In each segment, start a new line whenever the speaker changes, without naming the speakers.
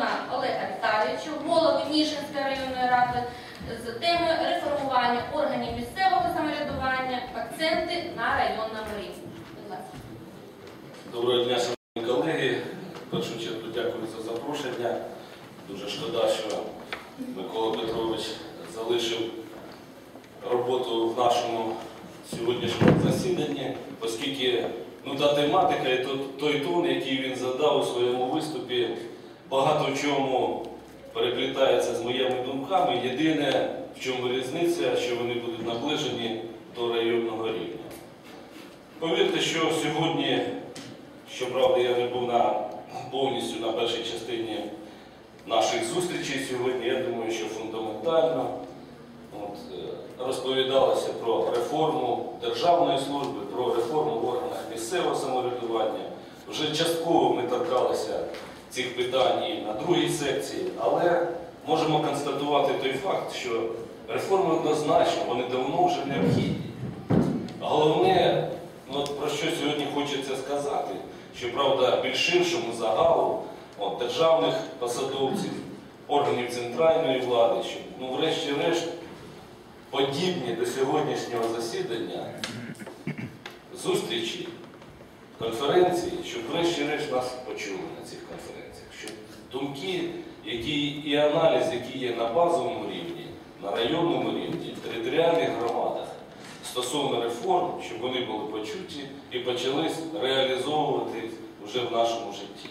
Ковтуна Олега Віталійовича, голову Ніжинської районної ради, з темою реформування органів місцевого самоврядування, акценти на районному рівні.
Доброго дня, шановні колеги. Першу чергу дякую за запрошення. Дуже шкода, що Микола Петрович залишив роботу в нашому сьогоднішньому засіданні, оскільки ну, та тематика і той тон, який він задав у своєму виступі, багато в чому переплітається з моїми думками. Єдине, в чому різниця, що вони будуть наближені до районного рівня. Повірте, що сьогодні, щоправда, я не був на, повністю на першій частині наших зустрічей сьогодні, я думаю, що фундаментально от, е, розповідалося про реформу державної служби, про реформу в органах місцевого самоврядування. Вже частково ми торкалися цих питань і на другій секції, але можемо констатувати той факт, що реформи однозначно, вони давно вже необхідні. Головне, ну, про що сьогодні хочеться сказати, що правда більш ширшому загалу от, державних посадовців, органів центральної влади, щоб ну, врешті-решт подібні до сьогоднішнього засідання зустрічі, конференції, щоб врешті-решт нас почули на цих конференціях, думки, які і аналіз, який є на базовому рівні, на районному рівні, в територіальних громадах стосовно реформ, щоб вони були почуті і почались реалізовуватись вже в нашому житті.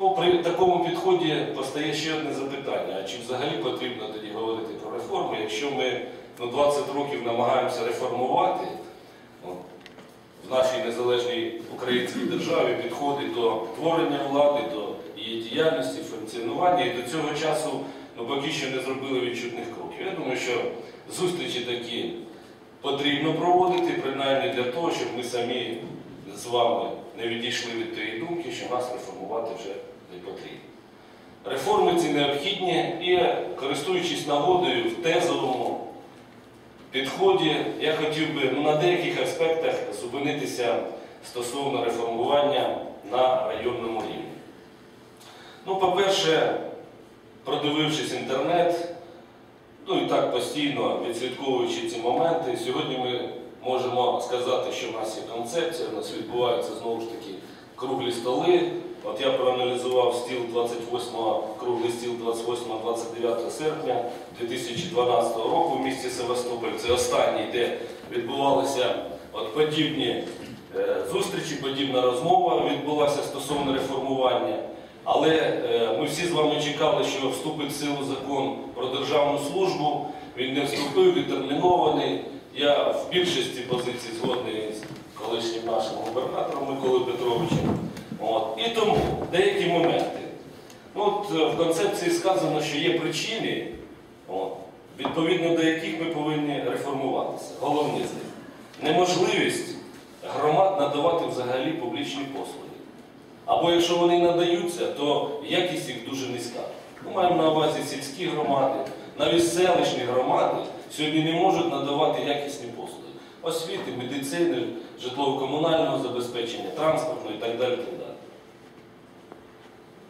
Ну, при такому підході постає ще одне запитання: а чи взагалі потрібно тоді говорити про реформи, якщо ми ну, 20 років намагаємося реформувати от, в нашій незалежній українській державі підходи до творення влади, до її діяльності, функціонування, і до цього часу ну, поки що не зробили відчутних кроків. Я думаю, що зустрічі такі потрібно проводити, принаймні для того, щоб ми самі з вами не відійшли від тієї думки, що нас реформувати вже не потрібно. Реформи ці необхідні і, користуючись нагодою в тезовому підході, я хотів би ну, на деяких аспектах зупинитися стосовно реформування на районному рівні. Ну, по-перше, продивившись інтернет, ну і так постійно відслідковуючи ці моменти, сьогодні ми можемо сказати, що в нас є концепція, в нас відбуваються знову ж таки круглі столи. От я проаналізував стіл 28, круглий стіл 28-29 серпня 2012 року в місті Севастополь. Це останній, де відбувалися от подібні е, зустрічі, подібна розмова відбулася стосовно реформування. Але е, ми всі з вами чекали, що вступить в силу закон про державну службу. Він не вступив, відтермінований. Я в більшості позицій згодний з колишнім нашим губернатором Миколою Петровичем. От. І тому деякі моменти. Ну, От е, в концепції сказано, що є причини, от, відповідно до яких ми повинні реформуватися. Головні з них неможливість громад надавати взагалі публічні послуги. Або якщо вони надаються, то якість їх дуже низька. Ми маємо на увазі сільські громади, навіть селищні громади сьогодні не можуть надавати якісні послуги. Освіти, медицини, житлово-комунального забезпечення, транспорту і. Так далі.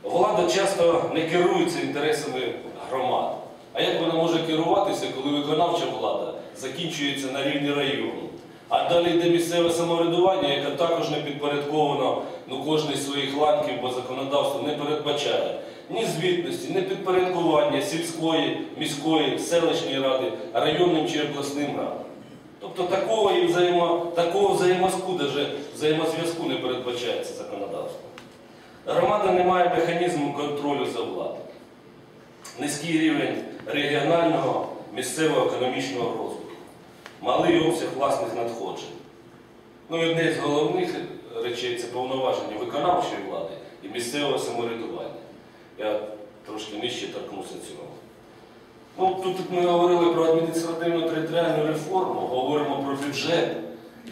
Влада часто не керується інтересами громад. А як вона може керуватися, коли виконавча влада закінчується на рівні району? А далі йде місцеве самоврядування, яке також не підпорядковано ну, кожний з своїх ланків, бо законодавство не передбачає ні звітності, ні підпорядкування сільської, міської, селищної ради, районним чи обласним радам. Тобто такого, і взаємо, такого взаємозв'язку, взаємозв'язку не передбачається законодавством. Громада не має механізму контролю за владою. Низький рівень регіонального місцевого економічного розвитку, малий обсяг власних надходжень. Ну і одне з головних речей це повноваження виконавчої влади і місцевого самоврядування. Я трошки нижче торкнуся цього. Ну, тут ми говорили про адміністративно-територіальну реформу, говоримо про бюджет.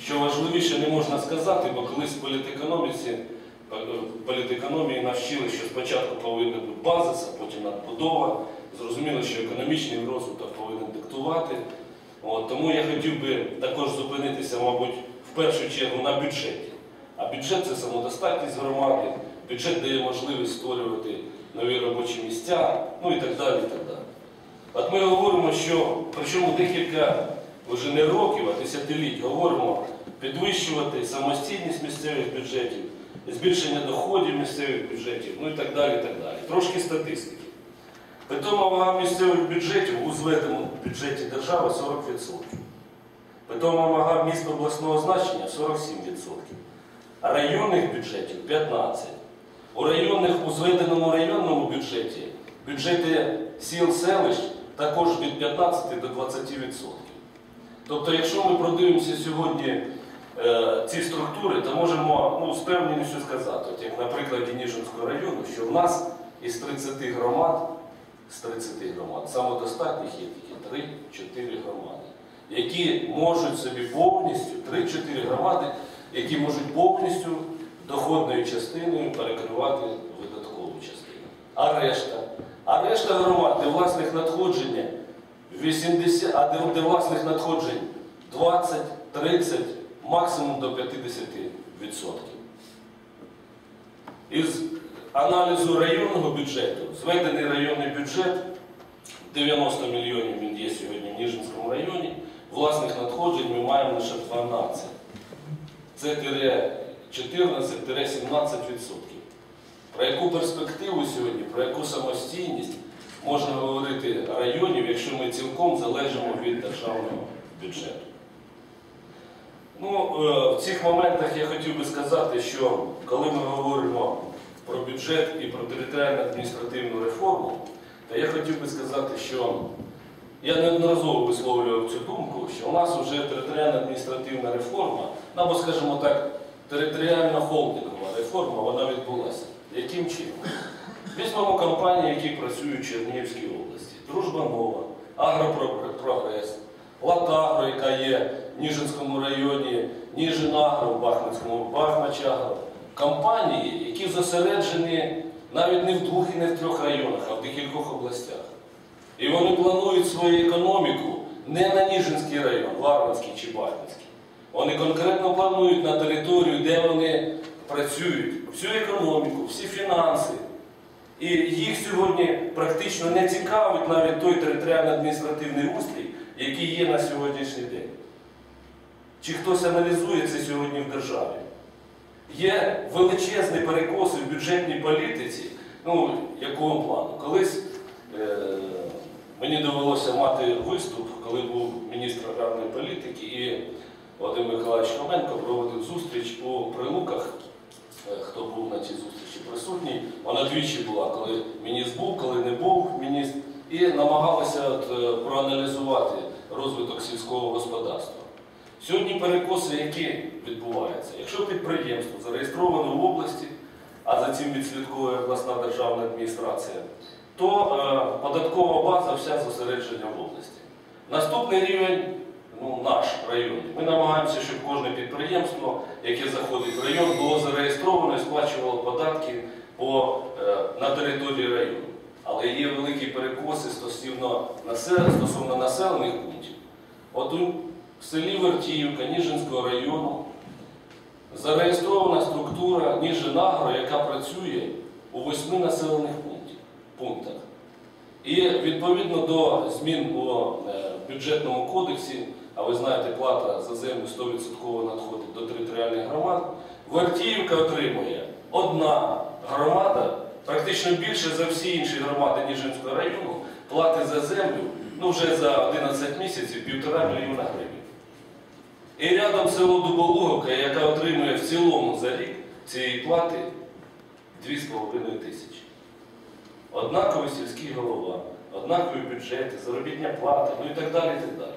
Що важливіше не можна сказати, бо колись в політекономіці, політекономії навчили, що спочатку повинна бути базис, а потім надбудова. Зрозуміло, що економічний розвиток повинен диктувати. От, тому я хотів би також зупинитися, мабуть, в першу чергу на бюджеті. А бюджет це самодостатність громади, бюджет дає можливість створювати нові робочі місця, ну і так далі. і так далі. От ми говоримо, що причому декілька вже не років, а десятиліть говоримо підвищувати самостійність місцевих бюджетів, збільшення доходів місцевих бюджетів, ну і так далі. і так далі. Трошки статистики. Питома вага місцевих бюджетів у зведеному бюджеті держави 40%. Питома вага міст обласного значення 47%. Районних бюджетів 15%. У районних у зведеному районному бюджеті бюджети сіл селищ також від 15 до 20%. Тобто, якщо ми продивимося сьогодні е, ці структури, то можемо ну, з певністю сказати, от як на прикладі Ніжинського району, що в нас із 30 громад, з 30 громад, самодостатніх є тільки 3-4 громади, які можуть собі повністю, 3-4 громади, які можуть повністю доходною частиною перекривати видаткову частину. А решта? А решта громад, де власних надходження 80, а де, де власних надходжень 20, 30, максимум до 50%. Із аналізу районного бюджету, зведений районний бюджет 90 мільйонів він є сьогодні в Ніжинському районі, власних надходжень ми маємо лише 12. Це тире 14-17%. Про яку перспективу сьогодні, про яку самостійність можна говорити районів, якщо ми цілком залежимо від державного бюджету? Ну, е, в цих моментах я хотів би сказати, що коли ми говоримо про бюджет і про територіальну адміністративну реформу, то я хотів би сказати, що я неодноразово висловлював цю думку, що у нас вже територіальна адміністративна реформа, ну, або, скажімо так, територіальна холдингова реформа, вона відбулася. Яким чином? Візьмемо компанії, які працюють в Чернігівській області. Дружба Нова, Агропрогрес, Латагро, яка є в Ніжинському районі, Ніжинагро в Бахмачагро. Компанії, які зосереджені навіть не в двох і не в трьох районах, а в декількох областях. І вони планують свою економіку не на Ніжинський район, Варварський чи Бахмутський. Вони конкретно планують на територію, де вони працюють, всю економіку, всі фінанси. І їх сьогодні практично не цікавить навіть той територіально-адміністративний устрій, який є на сьогоднішній день. Чи хтось аналізує це сьогодні в державі? Є величезні перекоси в бюджетній політиці, ну, якого плану? Колись е, мені довелося мати виступ, коли був міністр аграрної політики, і Вадим Миколаївич Хоменко проводив зустріч у Прилуках. Е, Хто був на цій зустрічі присутній, вона двічі була, коли міністр був, коли не був міністр, і намагалися от, е, проаналізувати розвиток сільського господарства. Сьогодні перекоси, які відбуваються, якщо підприємство зареєстроване в області, а за цим відслідковує обласна державна адміністрація, то е, податкова база вся зосереджена в області. Наступний рівень ну, наш район. Ми намагаємося, щоб кожне підприємство, яке заходить в район, було зареєстровано і сплачувало податки по, е, на території району. Але є великі перекоси стосовно, насел- стосовно населених пунктів. От у селі Вертіївка Ніжинського району зареєстрована структура Ніжинагро, яка працює у восьми населених пунктах. І відповідно до змін у е, бюджетному кодексі, а ви знаєте, плата за землю 100% надходить до територіальних громад, Вертіївка отримує одна громада, практично більше за всі інші громади Ніжинського району, плати за землю ну, вже за 11 місяців півтора мільйона гривень. І рядом село Дуболуговка, яка отримує в цілому за рік цієї плати 2,5 тисячі. Однаковий сільський голова, однакові бюджети, заробітня плата, ну і так далі. і так далі.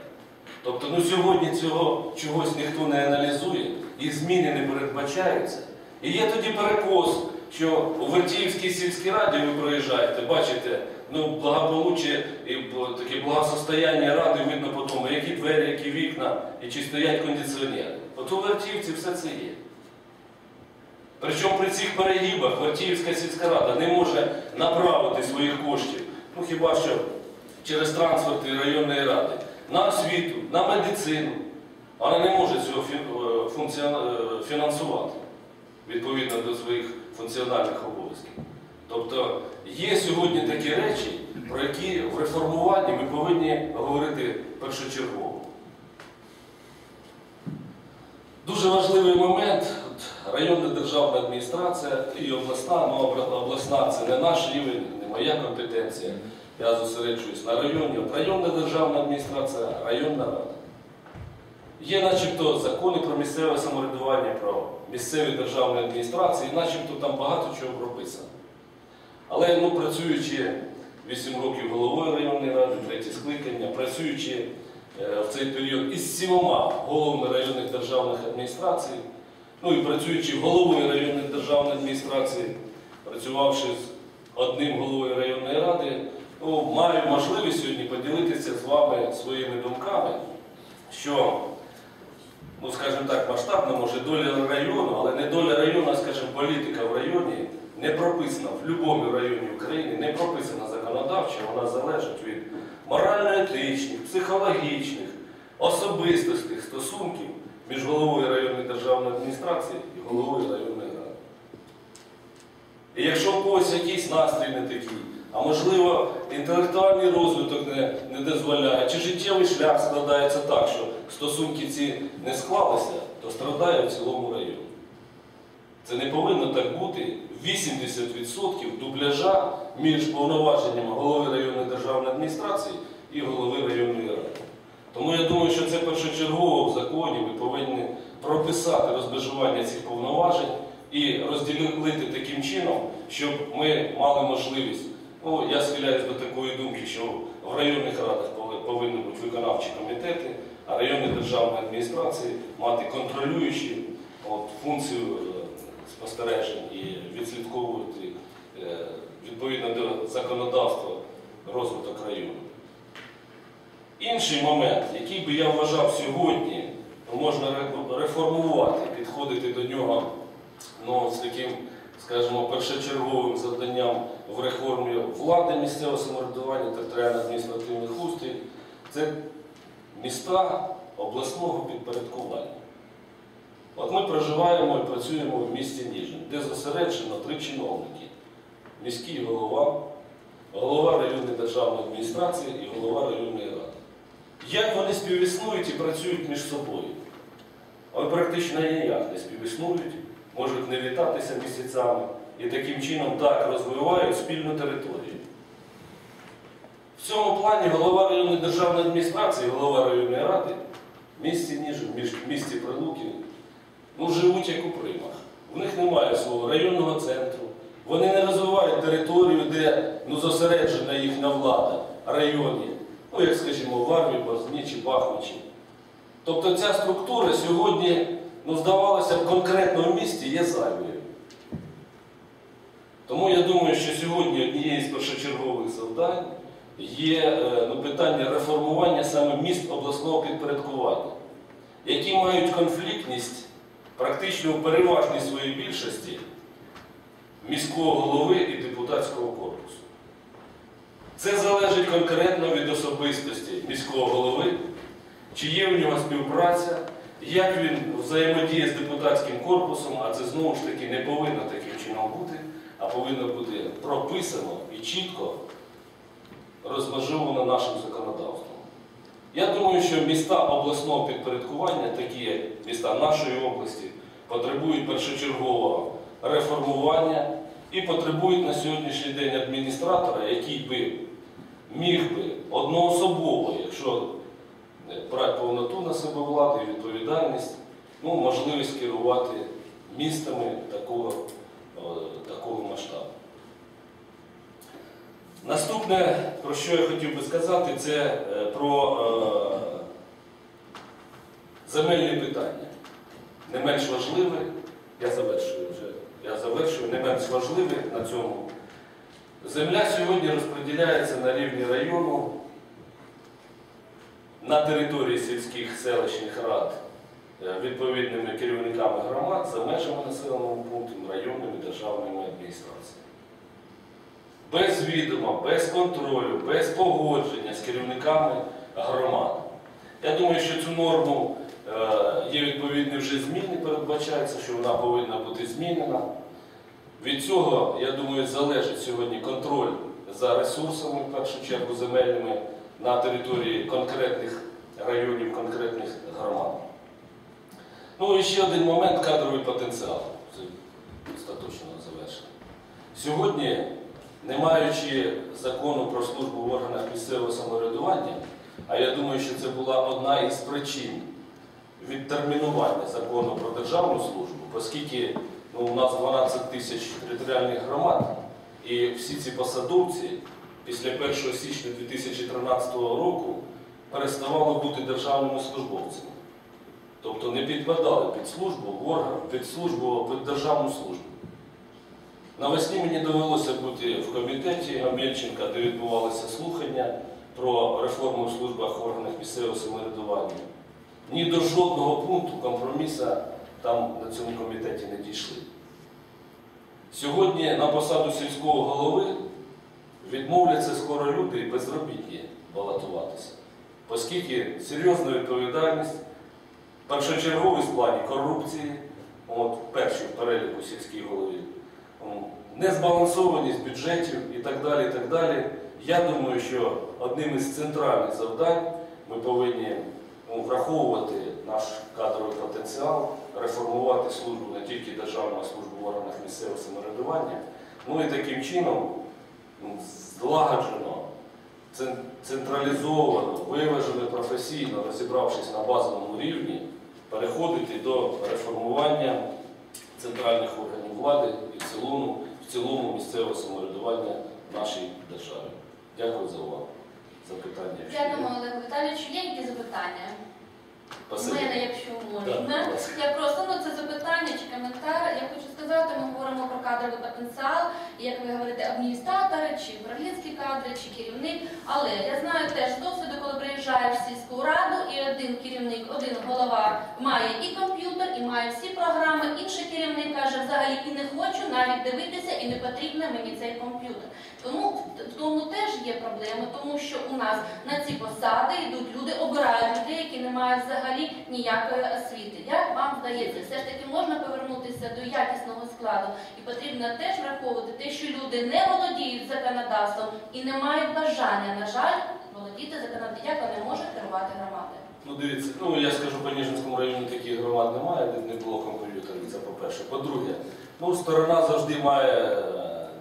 Тобто ну, сьогодні цього чогось ніхто не аналізує, і зміни не передбачаються. І є тоді перекос, що у Вертіївській сільській раді ви проїжджаєте, бачите, ну, благополуччя і таке благосостояння ради видно по тому, які двері, які вікна, і чи стоять кондиціонери. От у Вертіївці все це є. Причому при цих перегибах Вертіївська сільська рада не може направити своїх коштів, ну хіба що через трансферти районної ради, на освіту, на медицину. Вона не може цього е, е, фінансувати відповідно до своїх функціональних обов'язків. Тобто є сьогодні такі речі, про які в реформуванні ми повинні говорити першочергово. Дуже важливий момент. Районна державна адміністрація і обласна, ну обласна це не наш рівень, не моя компетенція. Я зосереджуюсь на районі. Районна державна адміністрація, районна рада. Є начебто закони про місцеве самоврядування, про місцеві державні адміністрації, начебто там багато чого прописано. Але ну, працюючи 8 років головою районної ради, третє скликання, працюючи е, в цей період із сімома головами районних державних адміністрацій, ну і працюючи головою районної державної адміністрації, працювавши з одним головою районної ради, ну, маю можливість сьогодні поділитися з вами своїми думками, що, ну скажімо так, масштабна може доля району, але не доля району, а скажімо, політика в районі не прописана в будь-якому районі України, не прописана законодавчо, вона залежить від морально-етичних, психологічних, особистостих стосунків між головою районної державної адміністрації і головою районної ради. І якщо у когось якийсь настрій не такий, а можливо інтелектуальний розвиток не, не дозволяє, чи життєвий шлях складається так, що стосунки ці не склалися, то страдає в цілому районі. Це не повинно так бути 80% дубляжа між повноваженнями голови районної державної адміністрації і голови районної ради. Тому я думаю, що це першочергово в законі ми повинні прописати розмежування цих повноважень і розділити таким чином, щоб ми мали можливість. Ну, я схиляюсь до такої думки, що в районних радах повинні бути виконавчі комітети, а районні державні адміністрації мати контролюючі от, функцію спостережень і відслідковувати е, відповідно до законодавства розвиток району. Інший момент, який би я вважав сьогодні, можна реформувати, підходити до нього ну, з таким, скажімо, першочерговим завданням в реформі влади місцевого самоврядування, територіально-адміністративних устрій, це міста обласного підпорядкування. От ми проживаємо і працюємо в місті Ніжин, де зосереджено три чиновники: міський голова, голова районної державної адміністрації і голова районної ради. Як вони співіснують і працюють між собою? Вони практично ніяк не співіснують, можуть не вітатися місяцями і таким чином так розвивають спільну територію. В цьому плані голова районної державної адміністрації, голова районної ради в місті Ніжин, в місті Прилуків, ну, живуть як у примах. У них немає свого районного центру. Вони не розвивають територію, де ну, зосереджена їхня влада, районі. Ну, як скажімо, в Армії, Бозні чи Бахмачі. Тобто ця структура сьогодні, ну, здавалося в місті є зайвою. Тому я думаю, що сьогодні однією з першочергових завдань є е, ну, питання реформування саме міст обласного підпорядкування, які мають конфліктність практично в переважній своїй більшості міського голови і депутатського корпусу. Це залежить конкретно від особистості міського голови, чи є в нього співпраця, як він взаємодіє з депутатським корпусом, а це знову ж таки не повинно таким чином бути, а повинно бути прописано і чітко розмежовано нашим законодавством. Я думаю, що міста обласного підпорядкування, такі як міста нашої області, потребують першочергового реформування і потребують на сьогоднішній день адміністратора, який би міг би одноособово, якщо е, брати повноту на себе влади і відповідальність, ну, можливість керувати містами такого, е, такого масштабу. Наступне, про що я хотів би сказати, це е, про е, земельні питання. Не менш важливе, я завершую вже, я завершую, не менш важливе на цьому. Земля сьогодні розподіляється на рівні району, на території сільських селищних рад е, відповідними керівниками громад за межами населеного пункту, районними державними адміністраціями без відома, без контролю, без погодження з керівниками громад. Я думаю, що цю норму е, є відповідні вже зміни, передбачається, що вона повинна бути змінена. Від цього, я думаю, залежить сьогодні контроль за ресурсами, в першу чергу земельними, на території конкретних районів, конкретних громад. Ну і ще один момент кадровий потенціал. Це остаточно завершено. Сьогодні, не маючи закону про службу в органах місцевого самоврядування, а я думаю, що це була одна із причин відтермінування закону про державну службу, оскільки ну, у нас 12 тисяч територіальних громад, і всі ці посадовці після 1 січня 2013 року переставали бути державними службовцями. Тобто не підпадали під службу орган, під службу, під державну службу. Навесні мені довелося бути в комітеті Омельченка, де відбувалися слухання про реформу в службах органах місцевого самоврядування. Ні до жодного пункту компроміса там на цьому комітеті не дійшли. Сьогодні на посаду сільського голови відмовляться скоро люди і безробітні балотуватися, оскільки серйозна відповідальність, першочерговість в плані корупції, от перший в переліку сільській голові, незбалансованість бюджетів і так далі. і так далі. Я думаю, що одним із центральних завдань ми повинні ну, враховувати наш кадровий потенціал, реформувати службу не тільки державну службу в органах місцевого самоврядування, ну і таким чином ну, злагоджено, централізовано, виважено професійно, розібравшись на базовому рівні, переходити до реформування центральних органів влади і в цілому, в цілому місцевого самоврядування нашій державі. Дякую за увагу. Запитання.
Дякуємо, Олегу Віталійовичу. Є які запитання? У мене, якщо можна. Я просто ну це запитання чи коментар. Я хочу сказати, ми говоримо про кадровий потенціал, як ви говорите, адміністратори, чи управлінські кадри, чи керівник. Але я знаю теж досвіду, коли приїжджаєш в сільську раду, і один керівник, один голова має і комп'ютер, і має всі програми. Інший керівник каже, взагалі і не хочу навіть дивитися, і не потрібен мені цей комп'ютер. Тому є проблеми, тому що у нас на ці посади йдуть люди, обирають людей, які не мають взагалі ніякої освіти. Як вам здається, все ж таки можна повернутися до якісного складу, і потрібно теж враховувати те, що люди не володіють законодавством і не мають бажання, на жаль, володіти законодавством, як вони можуть керувати громадою.
Ну, дивіться, ну я скажу, по Ніжинському районі таких громад немає, де не було комп'ютерів, це по-перше. По-друге, ну, сторона завжди має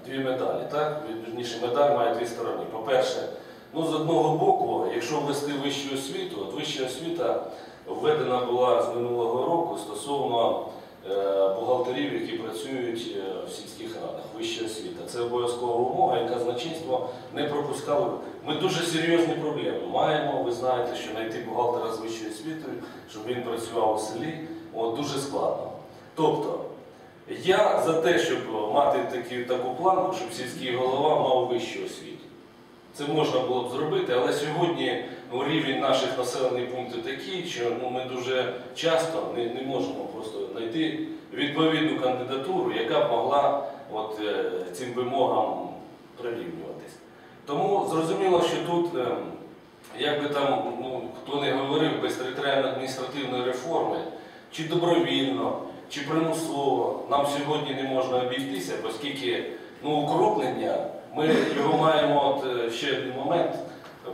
дві медалі, так? Вірніше, медаль має дві сторони. По-перше, ну, з одного боку, якщо ввести вищу освіту, от вища освіта введена була з минулого року стосовно е, бухгалтерів, які працюють е, в сільських радах. Вища освіта. Це обов'язкова умова, яка значенство не пропускала. Ми дуже серйозні проблеми маємо. Ви знаєте, що знайти бухгалтера з вищою освітою, щоб він працював у селі, от, дуже складно. Тобто, я за те, щоб мати такі, таку планку, щоб сільський голова мав вищу освіту. Це можна було б зробити, але сьогодні рівень наших населених пунктів такий, що ну, ми дуже часто не, не можемо просто знайти відповідну кандидатуру, яка б могла от, е, цим вимогам прирівнюватись. Тому зрозуміло, що тут, е, як би там ну, хто не говорив, без територіально-адміністративної реформи, чи добровільно, чи примусово, нам сьогодні не можна обійтися, оскільки ну, укрупнення, ми його маємо от, е, ще один момент,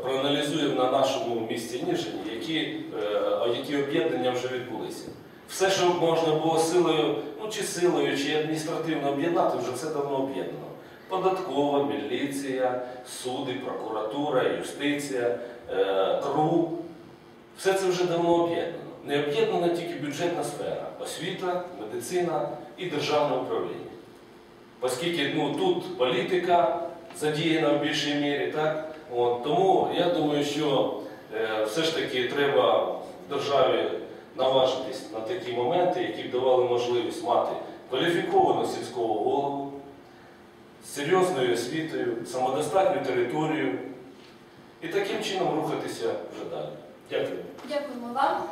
проаналізуємо на нашому місті Ніжині, які, е, які об'єднання вже відбулися. Все, що можна було силою, ну чи силою, чи адміністративно об'єднати, вже все давно об'єднано. Податкова, міліція, суди, прокуратура, юстиція, е, КРУ. Все це вже давно об'єднано. Не об'єднана тільки бюджетна сфера, освіта, медицина і державне управління. Оскільки ну, тут політика задіяна в більшій мірі, так? От, тому я думаю, що е, все ж таки треба державі наважитись на такі моменти, які б давали можливість мати кваліфіковану сільського голову, серйозною освітою, самодостатню територію і таким чином рухатися вже далі. Дякую.
Дякуємо вам.